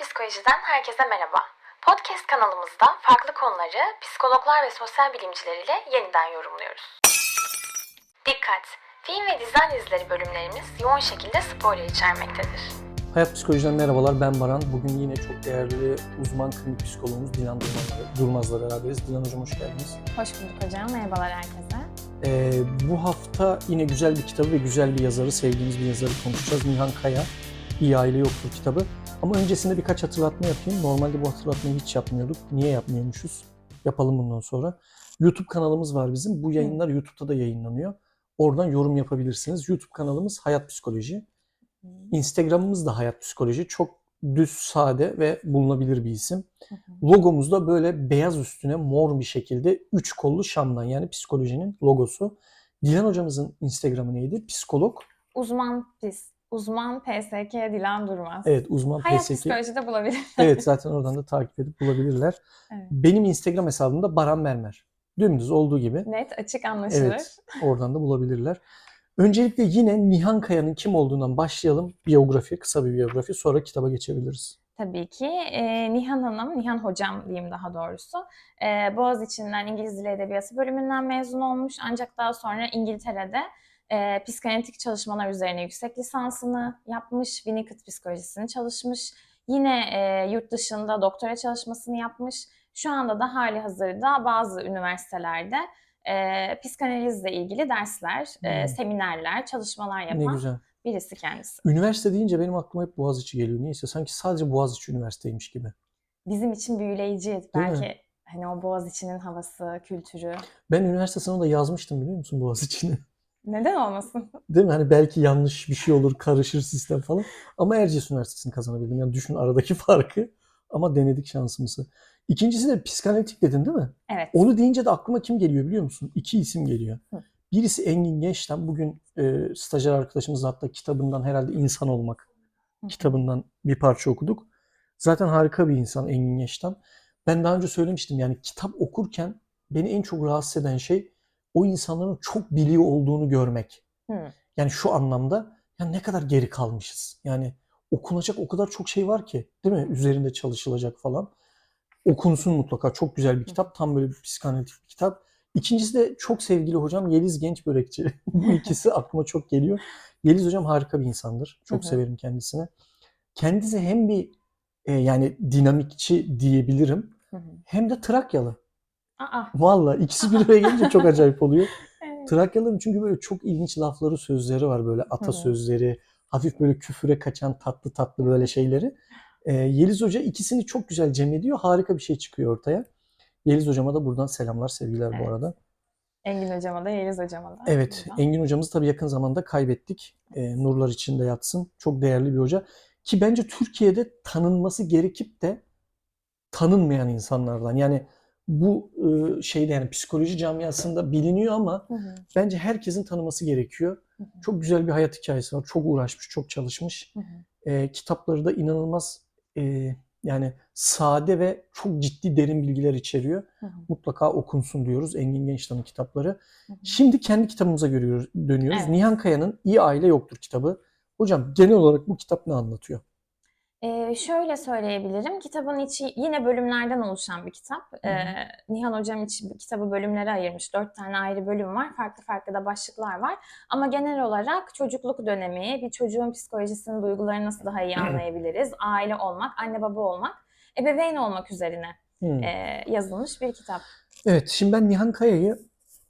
Psikolojiden herkese merhaba. Podcast kanalımızda farklı konuları psikologlar ve sosyal bilimciler ile yeniden yorumluyoruz. Dikkat! Film ve dizi analizleri bölümlerimiz yoğun şekilde spoiler içermektedir. Hayat Psikoloji'den merhabalar ben Baran. Bugün yine çok değerli uzman klinik psikologumuz Dilan Durmaz'la, Durmaz'la beraberiz. Dilan Hocam hoş geldiniz. Hoş bulduk hocam. Merhabalar herkese. Ee, bu hafta yine güzel bir kitabı ve güzel bir yazarı, sevdiğimiz bir yazarı konuşacağız. Nihan Kaya, İyi Aile Yoktur kitabı. Ama öncesinde birkaç hatırlatma yapayım. Normalde bu hatırlatmayı hiç yapmıyorduk. Niye yapmıyormuşuz? Yapalım bundan sonra. YouTube kanalımız var bizim. Bu yayınlar YouTube'da da yayınlanıyor. Oradan yorum yapabilirsiniz. YouTube kanalımız Hayat Psikoloji. Instagram'ımız da Hayat Psikoloji. Çok düz, sade ve bulunabilir bir isim. Logomuz da böyle beyaz üstüne mor bir şekilde üç kollu şamdan yani psikolojinin logosu. Dilan hocamızın Instagram'ı neydi? Psikolog. Uzman PIS. Uzman PSK Dilan Durmaz. Evet uzman Hayat PSK. psikolojide bulabilir. Evet zaten oradan da takip edip bulabilirler. Evet. Benim Instagram hesabımda Baran Mermer. Dümdüz olduğu gibi. Net, açık, anlaşılır. Evet oradan da bulabilirler. Öncelikle yine Nihan Kaya'nın kim olduğundan başlayalım. Biyografi, kısa bir biyografi. Sonra kitaba geçebiliriz. Tabii ki. Ee, Nihan Hanım, Nihan Hocam diyeyim daha doğrusu. Ee, Boğaziçi'nden İngiliz Dili Edebiyatı bölümünden mezun olmuş. Ancak daha sonra İngiltere'de e, psikanalitik çalışmalar üzerine yüksek lisansını yapmış. Winnicott psikolojisini çalışmış. Yine e, yurt dışında doktora çalışmasını yapmış. Şu anda da hali hazırda bazı üniversitelerde e, psikanalizle ilgili dersler, e, Hmm. seminerler, çalışmalar Ne yapan güzel. birisi kendisi. Üniversite deyince benim aklıma hep Boğaziçi geliyor. Neyse sanki sadece Boğaziçi Üniversiteymiş gibi. bizim için büyüleyici. Değil mi? Belki hani o Boğaziçi'nin havası, kültürü. Ben üniversite sınavında yazmıştım biliyor musun Boğaziçi'ni? Neden olmasın? Değil mi? Hani belki yanlış bir şey olur, karışır sistem falan. Ama Erciyes Üniversitesi'ni kazanabildim. Yani düşün aradaki farkı. Ama denedik şansımızı. İkincisi de psikanalitik dedin değil mi? Evet. Onu deyince de aklıma kim geliyor biliyor musun? İki isim geliyor. Hı. Birisi Engin Genç'ten. Bugün e, stajyer arkadaşımız hatta kitabından herhalde insan olmak Hı kitabından bir parça okuduk. Zaten harika bir insan Engin Genç'ten. Ben daha önce söylemiştim yani kitap okurken beni en çok rahatsız eden şey o insanların çok biliyor olduğunu görmek. Hı. Yani şu anlamda ya ne kadar geri kalmışız. Yani okunacak o kadar çok şey var ki değil mi? Üzerinde çalışılacak falan. Okunsun mutlaka. Çok güzel bir kitap. Tam böyle bir psikanalitik bir kitap. İkincisi de çok sevgili hocam Yeliz Genç Börekçi. Bu ikisi aklıma çok geliyor. Yeliz hocam harika bir insandır. Çok severim kendisini. Kendisi hem bir e, yani dinamikçi diyebilirim Hı hı. hem de Trakyalı. Aa, Valla ikisi bir araya gelince çok acayip oluyor. evet. Trakyalıların çünkü böyle çok ilginç lafları, sözleri var böyle atasözleri, hafif böyle küfüre kaçan tatlı tatlı böyle şeyleri. Ee, Yeliz Hoca ikisini çok güzel cem ediyor. Harika bir şey çıkıyor ortaya. Yeliz Hocama da buradan selamlar, sevgiler Evet. bu arada. Engin hocama da, Yeliz hocama da. Evet, buradan. Engin hocamızı tabii yakın zamanda kaybettik. Ee, nurlar içinde yatsın. Çok değerli bir hoca. Ki bence Türkiye'de tanınması gerekip de tanınmayan insanlardan. Yani bu e, şeyde yani psikoloji camiasında biliniyor ama Hı hı. bence herkesin tanıması gerekiyor. Hı hı. Çok güzel bir hayat hikayesi var. Çok uğraşmış, çok çalışmış. Hı hı. Ee, kitapları da inanılmaz e, yani sade ve çok ciddi derin bilgiler içeriyor. Hı hı. Mutlaka okunsun diyoruz Engin Gençtan'ın kitapları. Hı hı. Şimdi kendi kitabımıza görüyoruz, dönüyoruz. Evet. Nihan Kaya'nın İyi Aile Yoktur kitabı. Hocam genel olarak bu kitap ne anlatıyor? Ee, şöyle söyleyebilirim. Kitabın içi yine bölümlerden oluşan bir kitap. Ee, Nihan Hocam için kitabı bölümlere ayırmış. Dört tane ayrı bölüm var. Farklı farklı da başlıklar var. Ama genel olarak çocukluk dönemi, bir çocuğun psikolojisini, duygularını nasıl daha iyi anlayabiliriz, aile olmak, anne baba olmak, ebeveyn olmak üzerine e, yazılmış bir kitap. Evet, şimdi ben Nihan Kaya'yı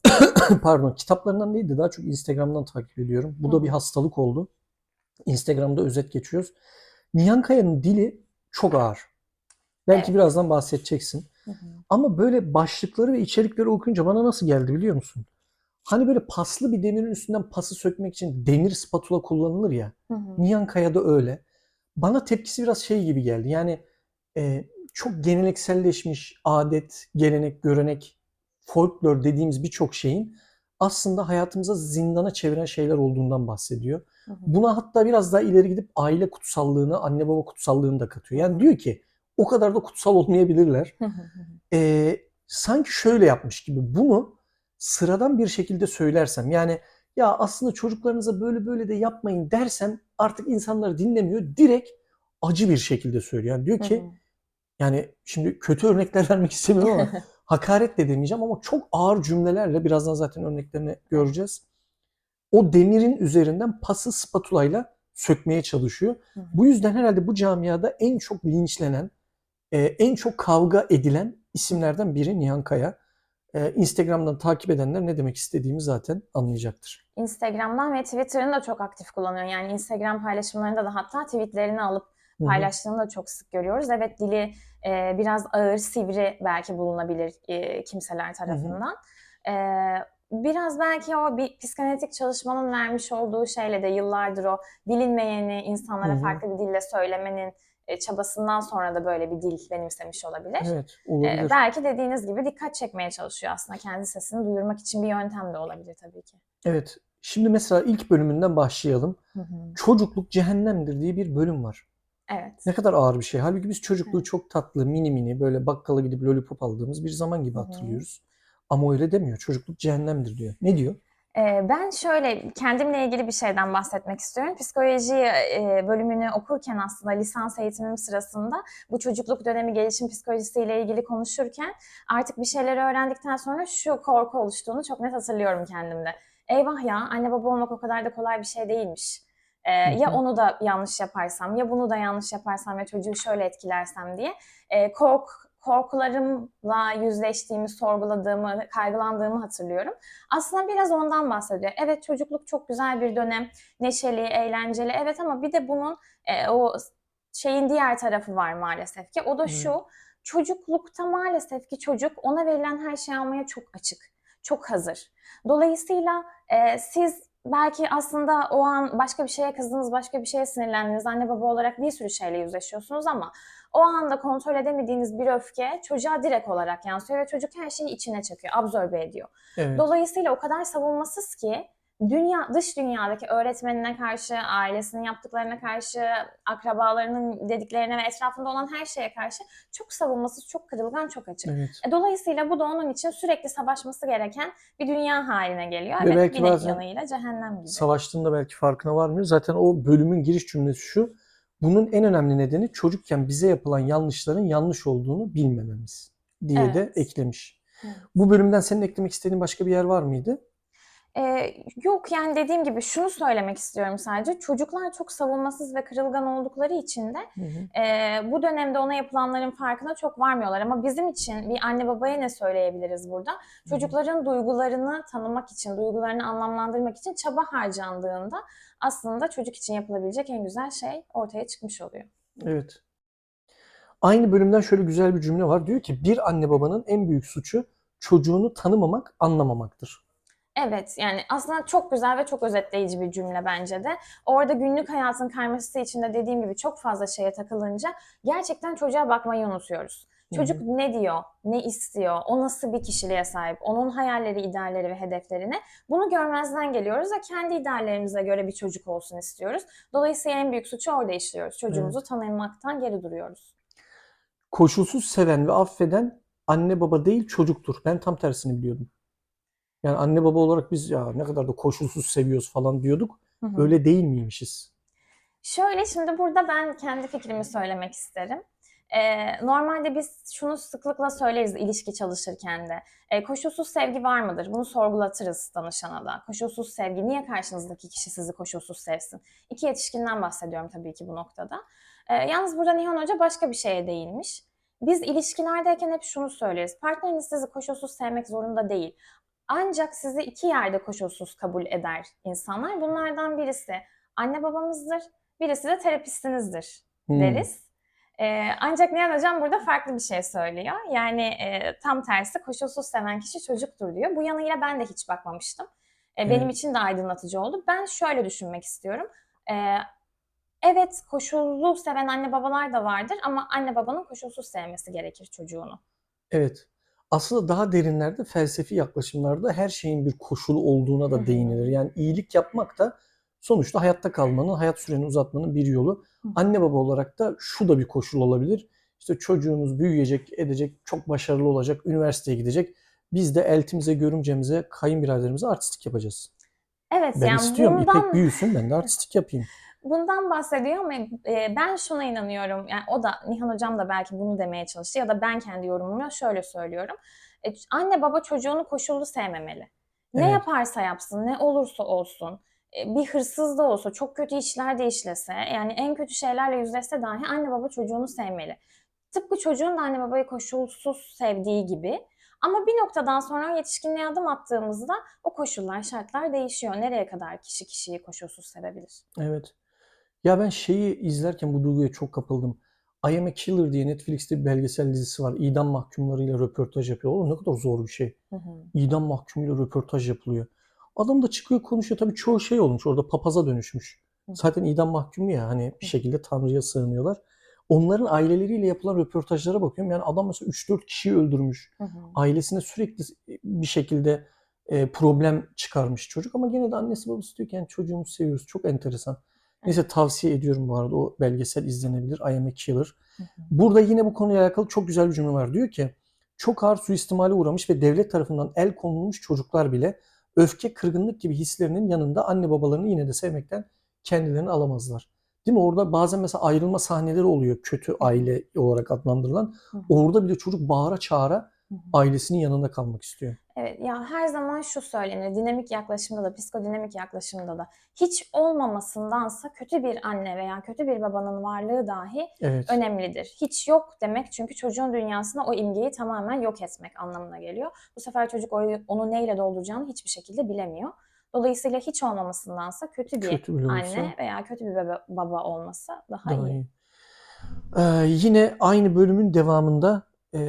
pardon kitaplarından değil de daha çok Instagram'dan takip ediyorum. Bu Hı da hı. bir hastalık oldu. Instagram'da özet geçiyoruz. Nihan Kaya'nın dili çok ağır. Belki Evet. birazdan bahsedeceksin. Hı hı. Ama böyle başlıkları ve içerikleri okuyunca bana nasıl geldi biliyor musun? Hani böyle paslı bir demirin üstünden pası sökmek için demir spatula kullanılır ya. Hı hı. Nihan Kaya'da öyle. Bana tepkisi biraz şey gibi geldi. Yani e, çok gelenekselleşmiş adet, gelenek, görenek, folklor dediğimiz birçok şeyin aslında hayatımıza zindana çeviren şeyler olduğundan bahsediyor. Hı hı. Buna hatta biraz daha ileri gidip aile kutsallığını, anne baba kutsallığını da katıyor. Yani diyor ki o kadar da kutsal olmayabilirler. Hı. Ee, sanki şöyle yapmış gibi bunu sıradan bir şekilde söylersem yani ya aslında çocuklarınıza böyle böyle de yapmayın dersem artık insanları dinlemiyor. Direkt acı bir şekilde söylüyor. Yani diyor Hı ki hı. yani şimdi kötü örnekler vermek istemiyorum ama hakaret de demeyeceğim ama çok ağır cümlelerle birazdan zaten örneklerini göreceğiz. O demirin üzerinden pası spatulayla sökmeye çalışıyor. Hı. Bu yüzden herhalde bu camiada en çok linçlenen, e, en çok kavga edilen isimlerden biri Nihan Kaya. E, Instagram'dan takip edenler ne demek istediğimi zaten anlayacaktır. Instagram'dan ve Twitter'ını da çok aktif kullanıyor. Yani Instagram paylaşımlarında da hatta tweetlerini alıp paylaştığını da çok sık görüyoruz. Evet dili e, biraz ağır, sivri belki bulunabilir e, kimseler tarafından. E, biraz belki o bir psikanalitik çalışmanın vermiş olduğu şeyle de yıllardır o bilinmeyeni insanlara Hı hı. farklı bir dille söylemenin e, çabasından sonra da böyle bir dil benimsemiş olabilir. Evet, E, olabilir. belki dediğiniz gibi dikkat çekmeye çalışıyor aslında. Kendi sesini duyurmak için bir yöntem de olabilir tabii ki. Evet. Şimdi mesela ilk bölümünden başlayalım. Hı hı. Çocukluk cehennemdir diye bir bölüm var. Evet. Ne kadar ağır bir şey. Halbuki biz çocukluğu çok tatlı, mini mini böyle bakkala gidip lollipop aldığımız bir zaman gibi Hı hı. hatırlıyoruz. Ama öyle demiyor. Çocukluk cehennemdir diyor. Ne diyor? Ee, Ben şöyle kendimle ilgili bir şeyden bahsetmek istiyorum. Psikoloji e, bölümünü okurken aslında lisans eğitimim sırasında bu çocukluk dönemi gelişim psikolojisiyle ilgili konuşurken artık bir şeyleri öğrendikten sonra şu korku oluştuğunu çok net hatırlıyorum kendimde. Eyvah ya anne baba olmak o kadar da kolay bir şey değilmiş. Hı ya onu da yanlış yaparsam ya bunu da yanlış yaparsam ve çocuğu şöyle etkilersem diye e, kork korkularımla yüzleştiğimi, sorguladığımı, kaygılandığımı hatırlıyorum. Aslında biraz ondan bahsediyor. Evet çocukluk çok güzel bir dönem, neşeli, eğlenceli. Evet ama bir de bunun e, o şeyin diğer tarafı var maalesef ki. O da şu, çocuklukta maalesef ki çocuk ona verilen her şeyi almaya çok açık, çok hazır. Dolayısıyla e, siz belki aslında o an başka bir şeye kızdınız, başka bir şeye sinirlendiniz. Anne baba olarak bir sürü şeyle yüzleşiyorsunuz ama o anda kontrol edemediğiniz bir öfke çocuğa direkt olarak yansıyor ve çocuk her şeyi içine çekiyor, absorbe ediyor. Evet. Dolayısıyla o kadar savunmasız ki dünya dış dünyadaki öğretmenine karşı, ailesinin yaptıklarına karşı, akrabalarının dediklerine ve etrafında olan her şeye karşı çok savunmasız, çok kırılgan, çok açık. Evet. E, Dolayısıyla bu da onun için sürekli savaşması gereken bir dünya haline geliyor. Ve Evet, belki bir yanıyla cehennem gibi. Savaştığında belki farkına varmıyor. Zaten o bölümün giriş cümlesi şu. Bunun en önemli nedeni çocukken bize yapılan yanlışların yanlış olduğunu bilmememiz diye de Evet. eklemiş. Evet. Bu bölümden senin eklemek istediğin başka bir yer var mıydı? Ee, yok yani dediğim gibi şunu söylemek istiyorum sadece. Çocuklar çok savunmasız ve kırılgan oldukları için de Hı hı. e, bu dönemde ona yapılanların farkına çok varmıyorlar. Ama bizim için bir anne babaya ne söyleyebiliriz burada? Çocukların duygularını tanımak için, duygularını anlamlandırmak için çaba harcandığında aslında çocuk için yapılabilecek en güzel şey ortaya çıkmış oluyor. Evet. Aynı bölümden şöyle güzel bir cümle var. Diyor ki bir anne babanın en büyük suçu çocuğunu tanımamak, anlamamaktır. Evet yani aslında çok güzel ve çok özetleyici bir cümle bence de. Orada günlük hayatın karmaşası içinde dediğim gibi çok fazla şeye takılınca gerçekten çocuğa bakmayı unutuyoruz. Çocuk ne diyor, ne istiyor, o nasıl bir kişiliğe sahip, onun hayalleri, idealleri ve hedeflerini bunu görmezden geliyoruz ve kendi ideallerimize göre bir çocuk olsun istiyoruz. Dolayısıyla en büyük suçu orada işliyoruz. Çocuğumuzu tanımaktan geri duruyoruz. Koşulsuz seven ve affeden anne baba değil çocuktur. Ben tam tersini biliyordum. Yani anne baba olarak biz ya ne kadar da koşulsuz seviyoruz falan diyorduk. Hı hı. Öyle değil miymişiz? Şöyle şimdi burada ben kendi fikrimi söylemek isterim. Ee, normalde biz şunu sıklıkla söyleriz ilişki çalışırken de. Ee, koşulsuz sevgi var mıdır? Bunu sorgulatırız danışana da. Koşulsuz sevgi, niye karşınızdaki kişi sizi koşulsuz sevsin? İki yetişkinden bahsediyorum tabii ki bu noktada. Ee, yalnız burada Nihan Hoca başka bir şeye değinmiş. Biz ilişkilerdeyken hep şunu söyleriz. Partneriniz sizi koşulsuz sevmek zorunda değil. Ancak sizi iki yerde koşulsuz kabul eder insanlar. Bunlardan birisi anne babamızdır, birisi de terapistinizdir Hmm. deriz. Ee, ancak Nihan Hocam burada farklı bir şey söylüyor. Yani e, tam tersi koşulsuz seven kişi çocuktur diyor. Bu yanıyla ben de hiç bakmamıştım. E, Benim Evet. için de aydınlatıcı oldu. Ben şöyle düşünmek istiyorum. Ee, evet koşullu seven anne babalar da vardır ama anne babanın koşulsuz sevmesi gerekir çocuğunu. Evet. Aslında daha derinlerde felsefi yaklaşımlarda her şeyin bir koşulu olduğuna da değinilir. Yani iyilik yapmak da sonuçta hayatta kalmanın, hayat süreni uzatmanın bir yolu. Anne baba olarak da şu da bir koşul olabilir. İşte çocuğunuz büyüyecek, edecek, çok başarılı olacak, üniversiteye gidecek. Biz de eltimize, görümcemize, kayınbiraderimize artistik yapacağız. Evet Ben yani istiyorum bundan İpek büyüsün, ben de artistik yapayım. Bundan bahsediyor ama e, ben şuna inanıyorum. Yani o da Nihan hocam da belki bunu demeye çalıştı ya da ben kendi yorumumla şöyle söylüyorum. E, anne baba çocuğunu koşullu sevmemeli. Ne Evet. yaparsa yapsın, ne olursa olsun, e, bir hırsız da olsa, çok kötü işler de işlese, yani en kötü şeylerle yüzleşse dahi anne baba çocuğunu sevmeli. Tıpkı çocuğun da anne babayı koşulsuz sevdiği gibi. Ama bir noktadan sonra yetişkinliğe adım attığımızda o koşullar, şartlar değişiyor. Nereye kadar kişi kişiyi koşulsuz sevebilir? Evet. Ya ben şeyi izlerken bu duyguya çok kapıldım. I Am a Killer diye Netflix'te bir belgesel dizisi var. İdam mahkumlarıyla röportaj yapıyor. Oğlum ne kadar zor bir şey. Hı hı. İdam mahkumuyla röportaj yapılıyor. Adam da çıkıyor konuşuyor. Tabii çoğu şey olmuş. Orada papaza dönüşmüş. Hı. Zaten idam mahkumu ya hani bir şekilde Tanrı'ya sığınıyorlar. Onların aileleriyle yapılan röportajlara bakıyorum. Yani adam mesela 3-4 kişiyi öldürmüş. Hı hı. Ailesine sürekli bir şekilde e, problem çıkarmış çocuk ama gene de annesi babası diyor ki yani çocuğumuzu seviyoruz. Çok enteresan. Neyse tavsiye ediyorum bu arada o belgesel izlenebilir. I Am a Killer. Hı hı. Burada yine bu konuyla alakalı çok güzel bir cümle var. Diyor ki çok ağır suistimale uğramış ve devlet tarafından el konulmuş çocuklar bile öfke, kırgınlık gibi hislerinin yanında anne babalarını yine de sevmekten kendilerini alamazlar. Değil mi? Orada bazen mesela ayrılma sahneleri oluyor kötü aile olarak adlandırılan. Hı hı. Orada bile çocuk bağıra çağıra. Ailesinin yanında kalmak istiyor. Evet ya her zaman şu söylenir dinamik yaklaşımda da psikodinamik yaklaşımda da hiç olmamasındansa kötü bir anne veya kötü bir babanın varlığı dahi Evet. önemlidir. Hiç yok demek çünkü çocuğun dünyasına o imgeyi tamamen yok etmek anlamına geliyor. Bu sefer çocuk onu neyle dolduracağını hiçbir şekilde bilemiyor. Dolayısıyla hiç olmamasındansa kötü bir Kötü olsa anne veya kötü bir baba, baba olması daha, daha iyi. iyi. Ee, yine aynı bölümün devamında e,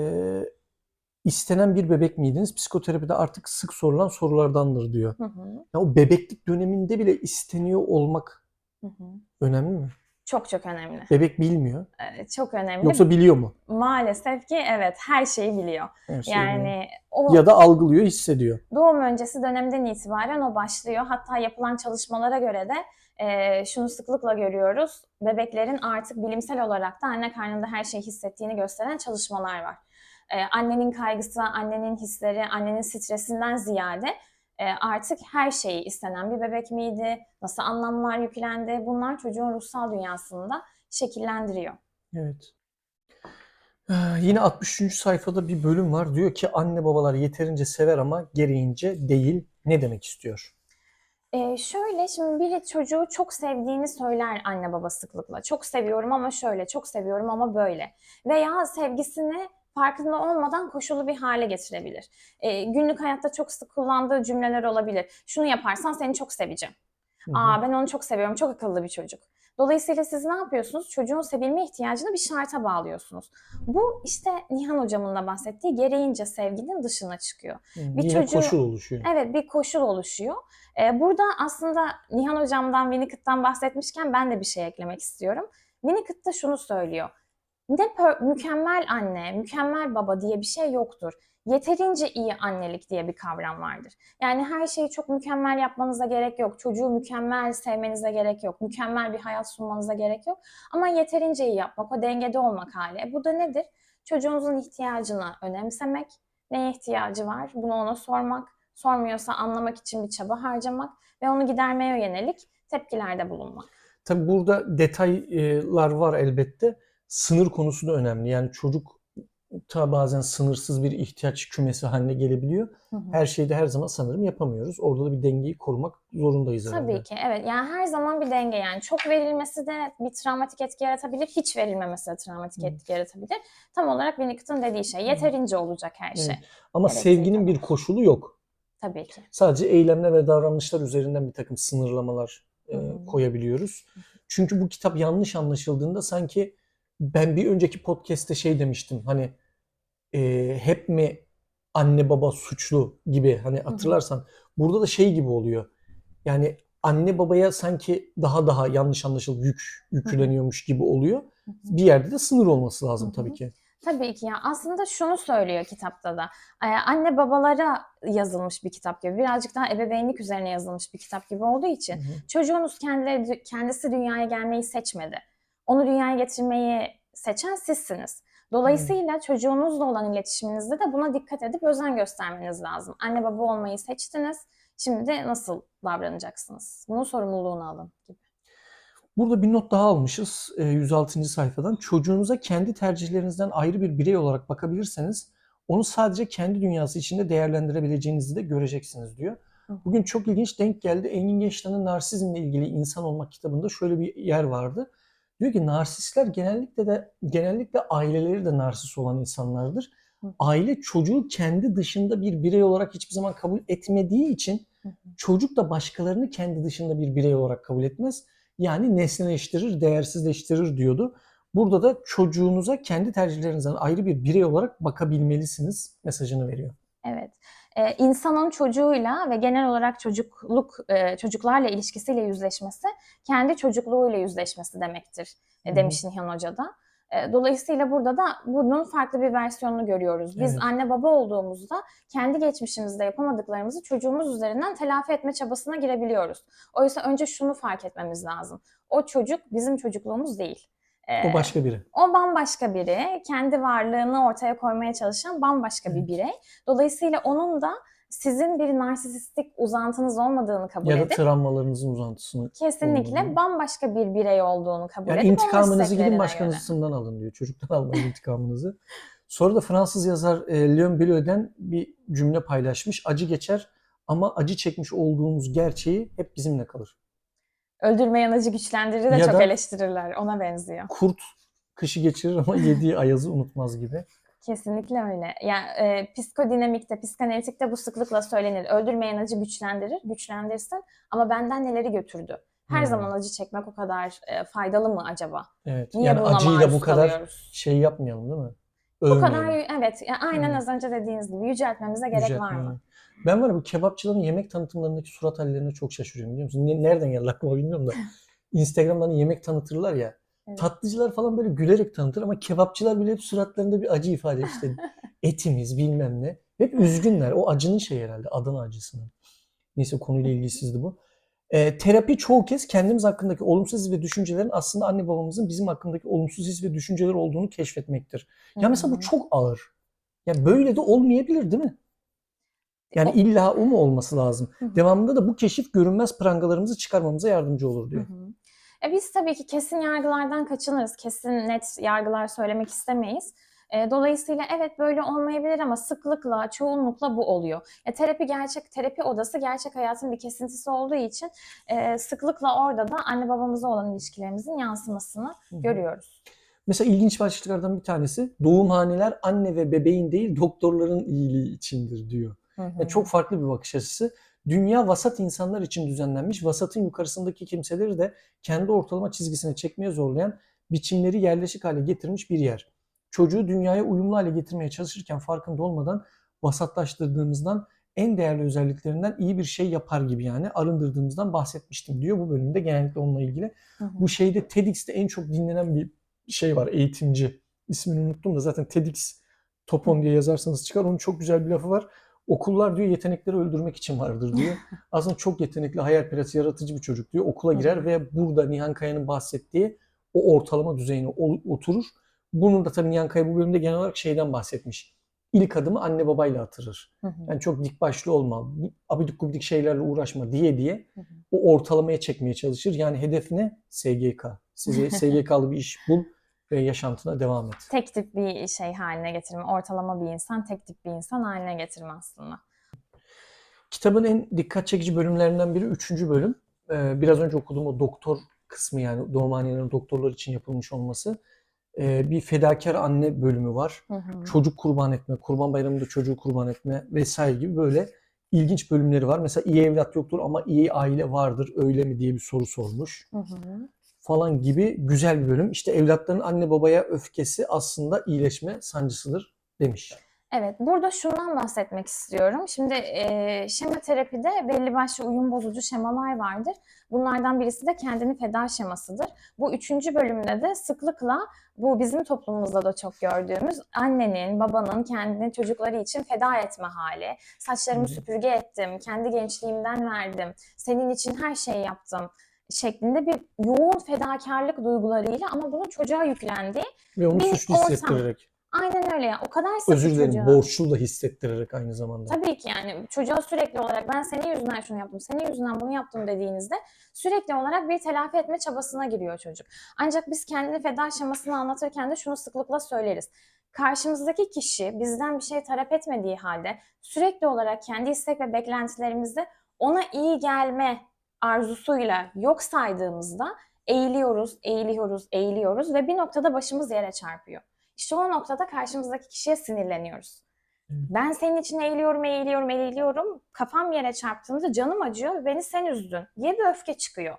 istenen bir bebek miydiniz? Psikoterapide artık sık sorulan sorulardandır diyor. Hı hı, Ya o bebeklik döneminde bile isteniyor olmak hı hı. önemli mi? Çok çok önemli. Bebek bilmiyor. Ee, Çok önemli. Yoksa biliyor mu? Maalesef ki evet her şeyi biliyor. Her şeyi biliyor. Yani o ya da algılıyor, hissediyor. doğum öncesi dönemden itibaren o başlıyor. Hatta yapılan çalışmalara göre de e, şunu sıklıkla görüyoruz. Bebeklerin artık bilimsel olarak da anne karnında her şeyi hissettiğini gösteren çalışmalar var. E, annenin kaygısı, annenin hisleri, annenin stresinden ziyade e, artık her şeyi istenen bir bebek miydi? Nasıl anlamlar yüklendi? Bunlar çocuğun ruhsal dünyasında şekillendiriyor. Evet. Ee, yine 63. sayfada bir bölüm var. Diyor ki anne babalar yeterince sever ama gereğince değil. Ne demek istiyor? Ee, şöyle şimdi biri çocuğu çok sevdiğini söyler anne baba sıklıkla. Çok seviyorum ama şöyle, çok seviyorum ama böyle. Veya sevgisini farkında olmadan koşullu bir hale getirebilir. Ee, günlük hayatta çok sık kullandığı cümleler olabilir. Şunu yaparsan seni çok seveceğim. Hı hı. Aa ben onu çok seviyorum, çok akıllı bir çocuk. Dolayısıyla siz ne yapıyorsunuz? Çocuğun sevilme ihtiyacını bir şarta bağlıyorsunuz. Bu işte Nihan hocamın da bahsettiği gereğince sevginin dışına çıkıyor. Hı, bir çocuğu- koşul oluşuyor. Evet bir koşul oluşuyor. Ee, burada aslında Nihan hocamdan Winnicott'tan bahsetmişken ben de bir şey eklemek istiyorum. Winnicott da şunu söylüyor. Ne mükemmel anne, mükemmel baba diye bir şey yoktur. Yeterince iyi annelik diye bir kavram vardır. Yani her şeyi çok mükemmel yapmanıza gerek yok. Çocuğu mükemmel sevmenize gerek yok. Mükemmel bir hayat sunmanıza gerek yok. Ama yeterince iyi yapmak, o dengede olmak hali. E bu da nedir? Çocuğunuzun ihtiyacını önemsemek, neye ihtiyacı var bunu ona sormak, sormuyorsa anlamak için bir çaba harcamak ve onu gidermeye yönelik tepkilerde bulunmak. Tabii burada detaylar var elbette. Sınır konusu da önemli. Yani çocuk ta bazen sınırsız bir ihtiyaç kümesi haline gelebiliyor. Her şeyi de her zaman sanırım yapamıyoruz. Orada da bir dengeyi korumak zorundayız herhalde. Tabii ki evet yani her zaman bir denge yani çok verilmesi de bir travmatik etki yaratabilir, hiç verilmemesi de travmatik Hı. etki yaratabilir. Tam olarak Winnicott'ın dediği şey yeterince olacak her şey. Evet. Ama Evet, sevginin bir koşulu yok. Tabii ki. Sadece eylemler ve davranışlar üzerinden bir takım sınırlamalar e, Hı hı. koyabiliyoruz. Çünkü bu kitap yanlış anlaşıldığında sanki ben bir önceki podcast'te şey demiştim hani e, hep mi anne baba suçlu gibi hani hatırlarsan burada da şey gibi oluyor. Yani anne babaya sanki daha daha yanlış anlaşılıp yük yükleniyormuş gibi oluyor. Hı hı. Bir yerde de sınır olması lazım Hı hı. tabii ki. Tabii ki ya aslında şunu söylüyor kitapta da Ee, anne babalara yazılmış bir kitap gibi birazcık daha ebeveynlik üzerine yazılmış bir kitap gibi olduğu için Hı hı. çocuğunuz kendileri, kendisi dünyaya gelmeyi seçmedi. Onu dünyaya getirmeyi seçen sizsiniz. Dolayısıyla çocuğunuzla olan iletişiminizde de buna dikkat edip özen göstermeniz lazım. Anne baba olmayı seçtiniz. Şimdi nasıl davranacaksınız? Bunun sorumluluğunu alın gibi. Burada bir not daha almışız e, 106. sayfadan. Çocuğunuza kendi tercihlerinizden ayrı bir birey olarak bakabilirseniz onu sadece kendi dünyası içinde değerlendirebileceğinizi de göreceksiniz diyor. Bugün çok ilginç denk geldi. Engin Geçtan'ın Narsizmle ilgili insan olmak kitabında şöyle bir yer vardı. Diyor ki narsistler genellikle de genellikle aileleri de narsist olan insanlardır. Aile çocuğu kendi dışında bir birey olarak hiçbir zaman kabul etmediği için çocuk da başkalarını kendi dışında bir birey olarak kabul etmez. Yani nesneleştirir, değersizleştirir diyordu. Burada da çocuğunuza kendi tercihlerinizden ayrı bir birey olarak bakabilmelisiniz mesajını veriyor. Evet. Ee, insanın çocuğuyla ve genel olarak çocukluk e, çocuklarla ilişkisiyle yüzleşmesi, kendi çocukluğuyla yüzleşmesi demektir e, demiş Nihan Hoca da. E, Dolayısıyla burada da bunun farklı bir versiyonunu görüyoruz. Biz Evet. anne baba olduğumuzda kendi geçmişimizde yapamadıklarımızı çocuğumuz üzerinden telafi etme çabasına girebiliyoruz. Oysa önce şunu fark etmemiz lazım. O çocuk bizim çocukluğumuz değil. O başka biri. o bambaşka biri, kendi varlığını ortaya koymaya çalışan bambaşka bir birey. Dolayısıyla onun da sizin bir narsisistik uzantınız olmadığını kabul Ya da edip travmalarınızın uzantısını. kesinlikle olduğunu. bambaşka bir birey olduğunu kabul Yani edip intikamınızı gidin başkanızından alın diyor. Çocuktan almayın intikamınızı. Sonra da Fransız yazar e, Léon Billot'den bir cümle paylaşmış. Acı geçer ama acı çekmiş olduğumuz gerçeği hep bizimle kalır. Göre. Öldürmeyen acı güçlendirir de Ya çok da- eleştirirler. Ona benziyor. Kurt kışı geçirir ama yediği ayazı unutmaz gibi. Kesinlikle öyle. Yani e, psikodinamikte, psikanalitikte bu sıklıkla söylenir. Öldürmeyen acı güçlendirir, güçlendirsin ama benden neleri götürdü? Her Hmm. zaman acı çekmek o kadar e, faydalı mı acaba? Evet. Niye yani buna acıyı da maruz bu kadar kalıyoruz? şey yapmayalım değil mi? Bu Övmeyelim. kadar evet ya aynen Evet. az önce dediğiniz gibi yüceltmemize gerek var Yüceltmeyelim. mı? Ben var ya bu kebapçıların yemek tanıtımlarındaki surat hallerine çok şaşırıyorum biliyor musun? Ne- Nereden geldi aklıma bilmiyorum da. Instagram'dan yemek tanıtırlar ya. Evet. Tatlıcılar falan böyle gülerek tanıtır ama kebapçılar bile hep suratlarında bir acı ifade işte etimiz bilmem ne. Hep üzgünler. O acının şey herhalde. Adana acısının. Neyse konuyla ilgisizdi bu. Ee, terapi çoğu kez kendimiz hakkındaki olumsuz his ve düşüncelerin aslında anne babamızın bizim hakkındaki olumsuz his ve düşünceler olduğunu keşfetmektir. Ya mesela bu Hı. çok ağır. Ya böyle de olmayabilir değil mi? Yani O- illa o mu olması lazım? Devamında da bu keşif görünmez prangalarımızı çıkarmamıza yardımcı olur diyor. E biz tabii ki kesin yargılardan kaçınırız. Kesin net yargılar söylemek istemeyiz. E, dolayısıyla evet böyle olmayabilir ama sıklıkla, çoğunlukla bu oluyor. E, terapi gerçek, terapi odası gerçek hayatın bir kesintisi olduğu için e, sıklıkla orada da anne babamıza olan ilişkilerimizin yansımasını Hı hı. görüyoruz. Mesela ilginç başlıklardan bir tanesi doğumhaneler anne ve bebeğin değil doktorların iyiliği içindir diyor. Hı hı. Yani çok farklı bir bakış açısı. Dünya vasat insanlar için düzenlenmiş. Vasatın yukarısındaki kimseleri de kendi ortalama çizgisine çekmeye zorlayan biçimleri yerleşik hale getirmiş bir yer. Çocuğu dünyaya uyumlu hale getirmeye çalışırken farkında olmadan vasatlaştırdığımızdan en değerli özelliklerinden iyi bir şey yapar gibi yani arındırdığımızdan bahsetmiştim diyor bu bölümde genellikle onunla ilgili. Hı hı. Bu şeyde TEDx'te en çok dinlenen bir şey var eğitimci. İsmini unuttum da zaten TEDx Topon diye yazarsanız çıkar. Onun çok güzel bir lafı var. Okullar diyor yetenekleri öldürmek için vardır diyor. Aslında çok yetenekli, hayalperest, yaratıcı bir çocuk diyor. Okula girer ve burada Nihan Kaya'nın bahsettiği o ortalama düzeyine oturur. Bunun da tabii Nihan Kaya bu bölümde genel olarak şeyden bahsetmiş. İlk adımı anne babayla atırır. Hı hı. Yani çok dik başlı olma, abidik gubidik şeylerle uğraşma diye diye Hı hı. o ortalamaya çekmeye çalışır. Yani hedef ne? SGK. Size SGK'lı bir iş bul ve yaşantına devam et. Tek tip bir şey haline getirme, ortalama bir insan tek tip bir insan haline getirme aslında. Kitabın en dikkat çekici bölümlerinden biri 3. bölüm. Ee, biraz önce okuduğum o doktor kısmı yani doğumhanelerin doktorlar için yapılmış olması. Ee, bir fedakar anne bölümü var. Hı hı. Çocuk kurban etme, kurban bayramında çocuğu kurban etme vesaire gibi böyle ilginç bölümleri var. Mesela iyi evlat yoktur ama iyi aile vardır öyle mi diye bir soru sormuş. Hı hı. falan gibi güzel bir bölüm. İşte evlatların anne babaya öfkesi aslında iyileşme sancısıdır demiş. Evet, burada şundan bahsetmek istiyorum. Şimdi e, şema terapide belli başlı uyum bozucu şemalar vardır. Bunlardan birisi de kendini feda şemasıdır. Bu üçüncü bölümde de sıklıkla bu bizim toplumumuzda da çok gördüğümüz annenin, babanın kendini çocukları için feda etme hali. Saçlarımı süpürge ettim, kendi gençliğimden verdim, senin için her şeyi yaptım şeklinde bir yoğun fedakarlık duygularıyla ama bunu çocuğa yüklendiği Ve onu Bir suçlu hissettirerek. Aynen öyle ya. O kadar sık Özür dilerim çocuğa. borçlu da hissettirerek aynı zamanda. Tabii ki yani çocuğa sürekli olarak ben senin yüzünden şunu yaptım, senin yüzünden bunu yaptım dediğinizde sürekli olarak bir telafi etme çabasına giriyor çocuk. Ancak biz kendini feda aşamasını anlatırken de şunu sıklıkla söyleriz. Karşımızdaki kişi bizden bir şey talep etmediği halde sürekli olarak kendi istek ve beklentilerimizi ona iyi gelme arzusuyla yok saydığımızda eğiliyoruz, eğiliyoruz, eğiliyoruz ve bir noktada başımız yere çarpıyor. İşte o noktada karşımızdaki kişiye sinirleniyoruz. Ben senin için eğiliyorum, eğiliyorum, eğiliyorum. Kafam yere çarptığında canım acıyor beni sen üzdün diye bir öfke çıkıyor.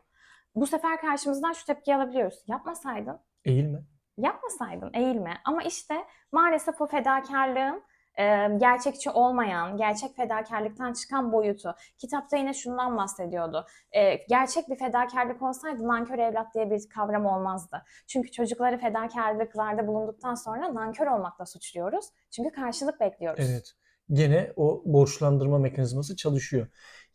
Bu sefer karşımızdan şu tepkiyi alabiliyoruz. Yapmasaydın, Eğilme. yapmasaydın, eğilme. Ama işte maalesef o fedakarlığın gerçekçi olmayan, gerçek fedakarlıktan çıkan boyutu. Kitapta yine şundan bahsediyordu. Gerçek bir fedakarlık olsaydı nankör evlat diye bir kavram olmazdı. Çünkü çocukları fedakarlıklarda bulunduktan sonra nankör olmakla suçluyoruz. Çünkü karşılık bekliyoruz. Evet. Gene o borçlandırma mekanizması çalışıyor.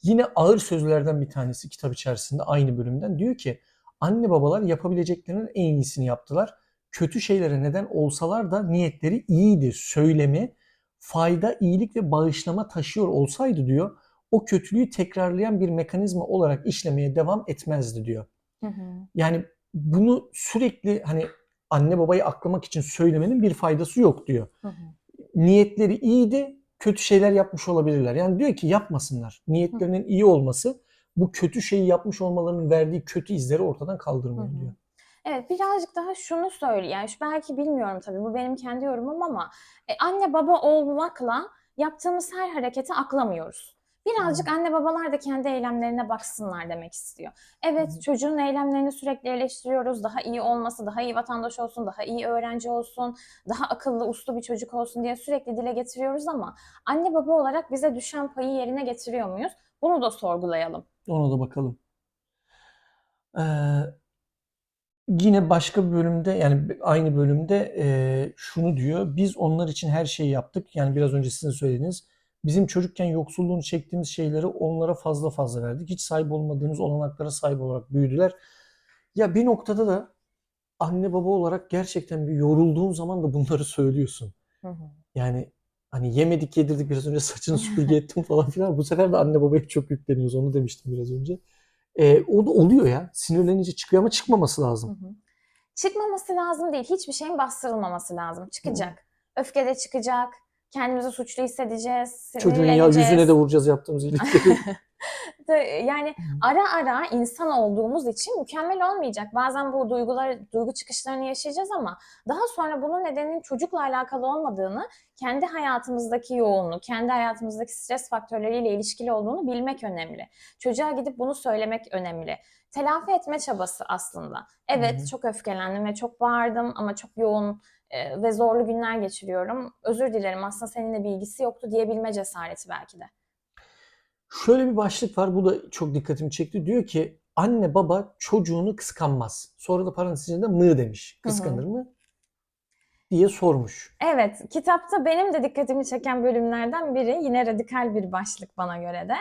Yine ağır sözlerden bir tanesi kitap içerisinde aynı bölümden diyor ki anne babalar yapabileceklerinin en iyisini yaptılar. Kötü şeylere neden olsalar da niyetleri iyiydi söylemi fayda, iyilik ve bağışlama taşıyor olsaydı diyor o kötülüğü tekrarlayan bir mekanizma olarak işlemeye devam etmezdi diyor. Hı hı. Yani bunu sürekli hani anne babayı aklamak için söylemenin bir faydası yok diyor Hı hı. niyetleri iyiydi, kötü şeyler yapmış olabilirler. Yani diyor ki yapmasınlar. Niyetlerinin iyi olması bu kötü şeyi yapmış olmalarının verdiği kötü izleri ortadan kaldırmıyor Hı hı. diyor. Evet birazcık daha şunu söyle yani şu belki bilmiyorum tabii bu benim kendi yorumum ama e, anne baba olmakla yaptığımız her hareketi aklamıyoruz. Birazcık anne babalar da kendi eylemlerine baksınlar demek istiyor. Evet Hı. çocuğun eylemlerini sürekli eleştiriyoruz. Daha iyi olması, daha iyi vatandaş olsun, daha iyi öğrenci olsun, daha akıllı, uslu bir çocuk olsun diye sürekli dile getiriyoruz ama anne baba olarak bize düşen payı yerine getiriyor muyuz? Bunu da sorgulayalım. Ona da bakalım. Ee, yine başka bir bölümde yani aynı bölümde e, şunu diyor. Biz onlar için her şeyi yaptık. Yani biraz önce sizin söylediğiniz bizim çocukken yoksulluğunu çektiğimiz şeyleri onlara fazla fazla verdik. Hiç sahip olmadığımız olanaklara sahip olarak büyüdüler. Ya bir noktada da anne baba olarak gerçekten bir yorulduğun zaman da bunları söylüyorsun. Hı hı. Yani hani yemedik yedirdik biraz önce saçını süpürge ettim falan filan. Bu sefer de anne babaya çok yükleniyoruz. Onu demiştim biraz önce. Ee, o da oluyor ya. Sinirlenince çıkıyor ama çıkmaması Hı lazım. hı. Çıkmaması lazım değil. Hiçbir şeyin bastırılmaması lazım. Çıkacak. Öfke de çıkacak. Kendimizi suçlu hissedeceğiz. Çocuğun ya sinirleneceğiz. yüzüne de vuracağız yaptığımız iyilikleri. De- Yani ara ara insan olduğumuz için mükemmel olmayacak. Bazen bu duygular, duygu çıkışlarını yaşayacağız ama daha sonra bunun nedeninin çocukla alakalı olmadığını, kendi hayatımızdaki yoğunluğu, kendi hayatımızdaki stres faktörleriyle ilişkili olduğunu bilmek önemli. Çocuğa gidip bunu söylemek önemli. Telafi etme çabası aslında. Evet çok öfkelendim ve çok bağırdım ama çok yoğun e, ve zorlu günler geçiriyorum. Özür dilerim aslında seninle bir ilgisi yoktu diyebilme cesareti belki de. Şöyle bir başlık var. Bu da çok dikkatimi çekti. Diyor ki anne baba çocuğunu kıskanmaz. Sonra da parantez içinde mı demiş. Kıskanır mı? diye sormuş. Evet, kitapta benim de dikkatimi çeken bölümlerden biri yine radikal bir başlık bana göre de.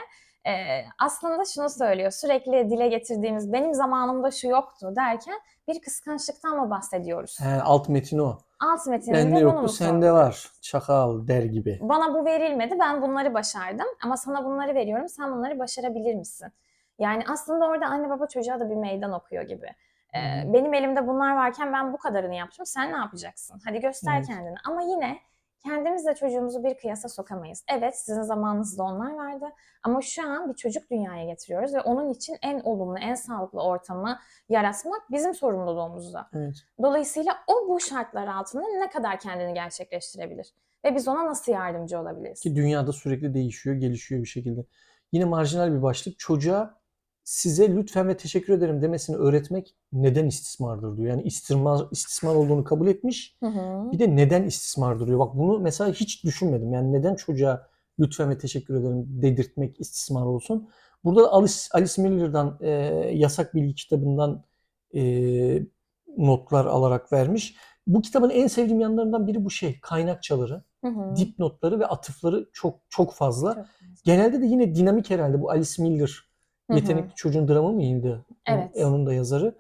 Ee, aslında şunu söylüyor, sürekli dile getirdiğimiz benim zamanımda şu yoktu derken bir kıskançlıktan mı bahsediyoruz? He, alt metin o. Alt metinde Bende yoktu sende var. Çakal der gibi. Bana bu verilmedi, ben bunları başardım ama sana bunları veriyorum, sen bunları başarabilir misin? Yani aslında orada anne baba çocuğa da bir meydan okuyor gibi. Ee, benim elimde bunlar varken ben bu kadarını yaptım, sen ne yapacaksın? Hadi göster Evet. kendini. Ama yine kendimizle çocuğumuzu bir kıyasa sokamayız. Evet sizin zamanınızda onlar vardı ama şu an bir çocuk dünyaya getiriyoruz ve onun için en olumlu, en sağlıklı ortamı yaratmak bizim sorumluluğumuzda. Evet. Dolayısıyla o bu şartlar altında ne kadar kendini gerçekleştirebilir? Ve biz ona nasıl yardımcı olabiliriz? Ki dünyada sürekli değişiyor, gelişiyor bir şekilde. Yine marjinal bir başlık. Çocuğa size lütfen ve teşekkür ederim demesini öğretmek neden istismardır diyor. Yani istismar, istismar olduğunu kabul etmiş. Hı hı. Bir de neden istismardır diyor. Bak bunu mesela hiç düşünmedim. Yani neden çocuğa lütfen ve teşekkür ederim dedirtmek istismar olsun. Burada Alice, Alice Miller'dan e, Yasak Bilgi kitabından e, notlar alarak vermiş. Bu kitabın en sevdiğim yanlarından biri bu şey. Kaynakçaları, Hı hı. dipnotları ve atıfları çok çok fazla. Çok güzel. Genelde de yine dinamik herhalde bu Alice Miller. Hı hı. Yetenekli Çocuğun Dramı mıydı? Evet. E, Onun da yazarı.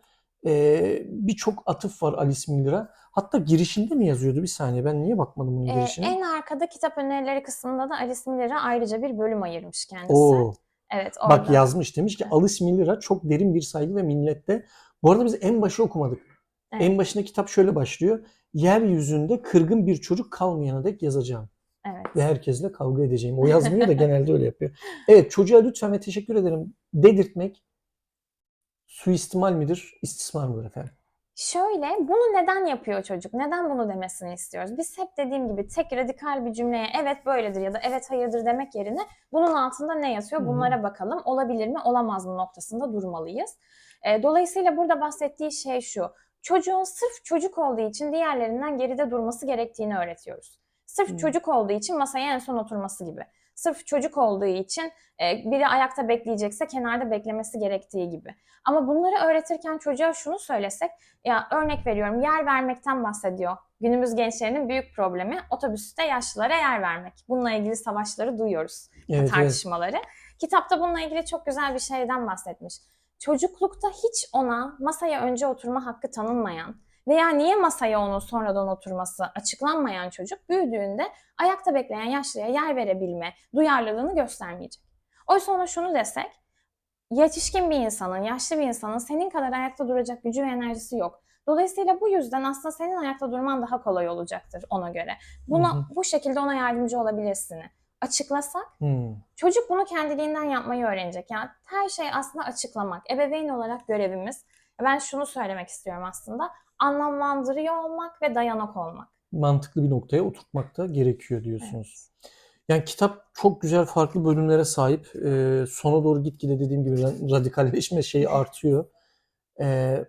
Ee, Birçok atıf var Alice Miller'a. Hatta girişinde mi yazıyordu? Bir saniye ben niye bakmadım bunun Ee, girişine? en arkada kitap önerileri kısmında da Alice Miller'a ayrıca bir bölüm ayırmış kendisi. Oo, Evet bak orada. yazmış demiş ki Alice Miller'a çok derin bir saygı ve minnette. Bu arada biz en başı okumadık. Evet. En başında kitap şöyle başlıyor. Yeryüzünde kırgın bir çocuk kalmayana dek yazacağım. Ve herkesle kavga edeceğim. O yazmıyor da genelde öyle yapıyor. Evet çocuğa lütfen ve teşekkür ederim dedirtmek suistimal midir, istismar mıdır efendim? Şöyle, bunu neden yapıyor çocuk? Neden bunu demesini istiyoruz? Biz hep dediğim gibi tek radikal bir cümleye evet böyledir ya da evet hayırdır demek yerine bunun altında ne hı. Bunlara bakalım. Olabilir mi, olamaz mı noktasında durmalıyız. E, dolayısıyla burada bahsettiği şey şu. Çocuğun sırf çocuk olduğu için diğerlerinden geride durması gerektiğini öğretiyoruz. Sırf Hı. çocuk olduğu için masaya en son oturması gibi. Sırf çocuk olduğu için e, biri ayakta bekleyecekse kenarda beklemesi gerektiği gibi. Ama bunları öğretirken çocuğa şunu söylesek, ya örnek veriyorum yer vermekten bahsediyor. Günümüz gençlerinin büyük problemi otobüste yaşlılara yer vermek. Bununla ilgili savaşları duyuyoruz, Evet, evet. tartışmaları. Kitapta bununla ilgili çok güzel bir şeyden bahsetmiş. Çocuklukta hiç ona masaya önce oturma hakkı tanınmayan veya niye masaya onun sonradan oturması açıklanmayan çocuk büyüdüğünde ayakta bekleyen yaşlıya yer verebilme duyarlılığını göstermeyecek. Oysa ona şunu desek, yetişkin bir insanın, yaşlı bir insanın senin kadar ayakta duracak gücü ve enerjisi yok. Dolayısıyla bu yüzden aslında senin ayakta durman daha kolay olacaktır ona göre. Buna Hı hı. bu şekilde ona yardımcı olabilirsin. Açıklasak Hmm. çocuk bunu kendiliğinden yapmayı öğrenecek. Yani her şey aslında açıklamak. Ebeveyn olarak görevimiz. Ben şunu söylemek istiyorum aslında. Anlamlandırıyor olmak ve dayanak olmak. Mantıklı bir noktaya oturtmak da gerekiyor diyorsunuz. Yani kitap çok güzel farklı bölümlere sahip. Ee, sona doğru gitgide dediğim gibi ra- radikalleşme şeyi artıyor. Ee,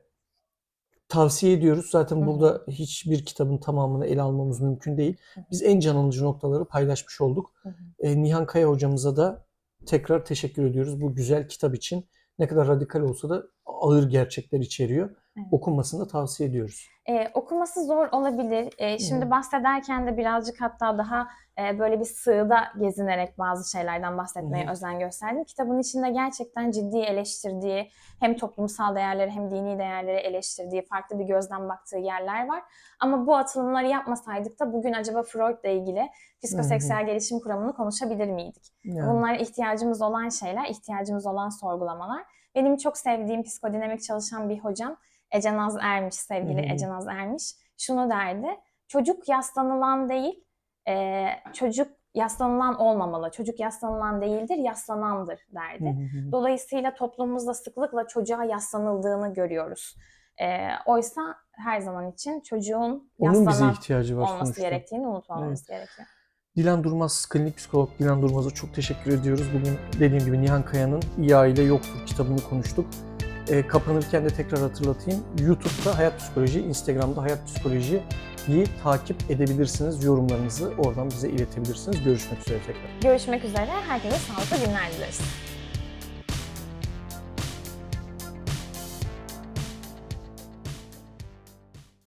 tavsiye ediyoruz. Zaten Hı hı. burada hiçbir kitabın tamamını ele almamız mümkün değil. Biz en can alıcı noktaları paylaşmış olduk. Ee, Nihan Kaya hocamıza da tekrar teşekkür ediyoruz bu güzel kitap için. Ne kadar radikal olsa da ağır gerçekler içeriyor. Evet. Okunmasını tavsiye ediyoruz. Ee, okuması zor olabilir. Ee, şimdi Hı. bahsederken de birazcık hatta daha e, böyle bir sığda gezinerek bazı şeylerden bahsetmeye hı. özen gösterdim. Kitabın içinde gerçekten ciddi eleştirdiği, hem toplumsal değerleri hem dini değerleri eleştirdiği, farklı bir gözden baktığı yerler var. Ama bu atılımları yapmasaydık da bugün acaba Freud'la ilgili psikoseksüel gelişim kuramını konuşabilir miydik? Yani, Bunlar ihtiyacımız olan şeyler, ihtiyacımız olan sorgulamalar. Benim çok sevdiğim psikodinamik çalışan bir hocam Ece Naz Ermiş, sevgili Hı hı. Ece Naz Ermiş şunu derdi. Çocuk yaslanılan değil, e, çocuk yaslanılan olmamalı. Çocuk yaslanılan değildir, yaslanandır derdi. Dolayısıyla toplumumuzda sıklıkla çocuğa yaslanıldığını görüyoruz. E, oysa her zaman için çocuğun Onun bize ihtiyacı var olması sonuçta. gerektiğini unutmamamız gerekiyor. Dilan Durmaz, klinik psikolog Dilan Durmaz'a çok teşekkür ediyoruz. Bugün dediğim gibi Nihan Kaya'nın İyi Aile Yoktur kitabını konuştuk. E, kapanırken de tekrar hatırlatayım. YouTube'da Hayat Psikoloji, Instagram'da Hayat Psikoloji'yi takip edebilirsiniz. Yorumlarınızı oradan bize iletebilirsiniz. Görüşmek üzere tekrar. Görüşmek üzere. Herkese sağlıklı günler dileriz.